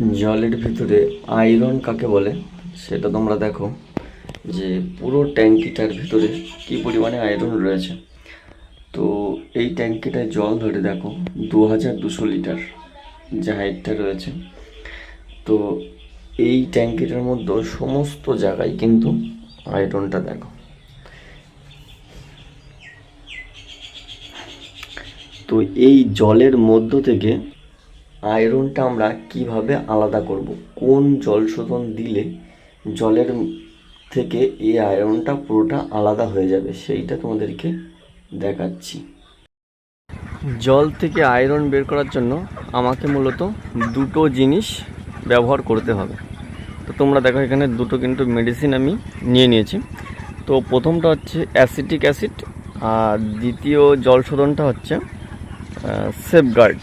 জলের ভিতরে আয়রন কাকে বলে সেটা তোমরা দেখো, যে পুরো ট্যাঙ্কিটার ভিতরে কি পরিমাণে আয়রন রয়েছে। তো এই ট্যাঙ্কিটায় জল ধরে দেখো দু হাজার দুশো লিটার যে হাইটটা রয়েছে। তো এই ট্যাঙ্কিটার মধ্যে সমস্ত জায়গায় কিন্তু আয়রনটা দেখো। তো এই জলের মধ্য থেকে আয়রনটা আমরা কীভাবে আলাদা করব? কোন জল শোধন দিলে জলের থেকে এই আয়রনটা পুরোটা আলাদা হয়ে যাবে? সেইটা তোমাদেরকে দেখাচ্ছি। জল থেকে আয়রন বের করার জন্য আমাকে মূলত দুটো জিনিস ব্যবহার করতে হবে। তো তোমরা দেখো এখানে দুটো কিন্তু মেডিসিন আমি নিয়ে নিয়েছি। তো প্রথমটা হচ্ছে অ্যাসিটিক অ্যাসিড আর দ্বিতীয় জল শোধনটা হচ্ছে সেফগার্ড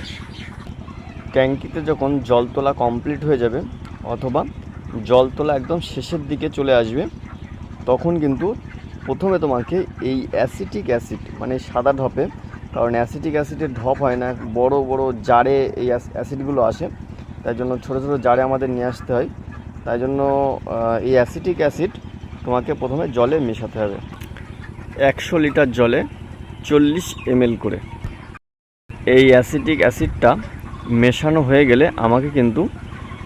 ট্যাঙ্কিতে যখন জল তোলা কমপ্লিট হয়ে যাবে অথবা জল তোলা একদম শেষের দিকে চলে আসবে, তখন কিন্তু প্রথমে তোমাকে এই অ্যাসিটিক অ্যাসিড মানে সাদা ঢপে, কারণ অ্যাসিটিক অ্যাসিডের ঢপ হয় না, বড় বড় জারে এই অ্যাস- অ্যাসিডগুলো আসে, তাই জন্য ছোটো ছোটো জারে আমাদের নিয়ে আসতে হয়, তাই জন্য এই অ্যাসিটিক অ্যাসিড তোমাকে প্রথমে জলে মেশাতে হবে, একশো লিটার জলে চল্লিশ এমএল করে। এই অ্যাসিটিক অ্যাসিডটা মেশানো হয়ে গেলে আমাকে কিন্তু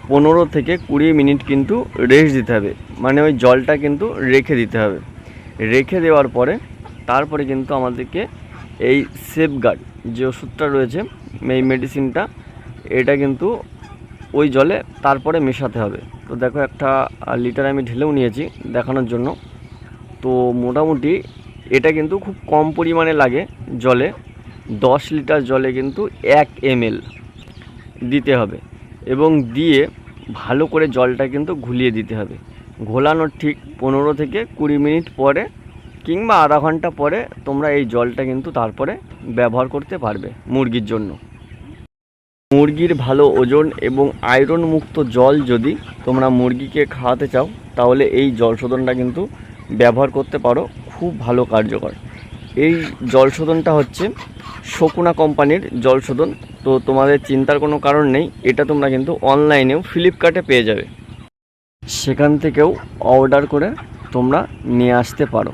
পনেরো থেকে কুড়ি মিনিট কিন্তু রেস্ট দিতে হবে। মানে ওই জলটা কিন্তু রেখে দিতে হবে। রেখে দেওয়ার পরে তারপরে কিন্তু আমাদেরকে এই সেফগার্ড যে ওষুধটা রয়েছে, এই মেডিসিনটা এটা কিন্তু ওই জলে তারপরে মেশাতে হবে। তো দেখো একটা লিটার আমি ঢেলেও নিয়েছি দেখানোর জন্য। তো মোটামুটি এটা কিন্তু খুব কম পরিমাণে লাগে জলে। দশ লিটার জলে কিন্তু এক এমএল দিতে হবে এবং দিয়ে ভালো করে জলটা কিন্তু ঘুলিয়ে দিতে হবে। ঘোলানোর ঠিক পনেরো থেকে কুড়ি মিনিট পরে কিংবা আধা ঘণ্টা পরে তোমরা এই জলটা কিন্তু তারপরে ব্যবহার করতে পারবে মুরগির জন্য। মুরগির ভালো ওজন এবং আয়রন মুক্ত জল যদি তোমরা মুরগিকে খাওয়াতে চাও, তাহলে এই জল শোধনটা কিন্তু ব্যবহার করতে পারো, খুব ভালো কার্যকর। এই জল শোধনটা হচ্ছে শকুনা কোম্পানির জল শোধন তো তোমাদের চিন্তার কোনো কারণ নেই, এটা তোমরা কিন্তু অনলাইনেও ফ্লিপকার্টে পেয়ে যাবে। সেখান থেকেও অর্ডার করে তোমরা নিয়ে আসতে পারো।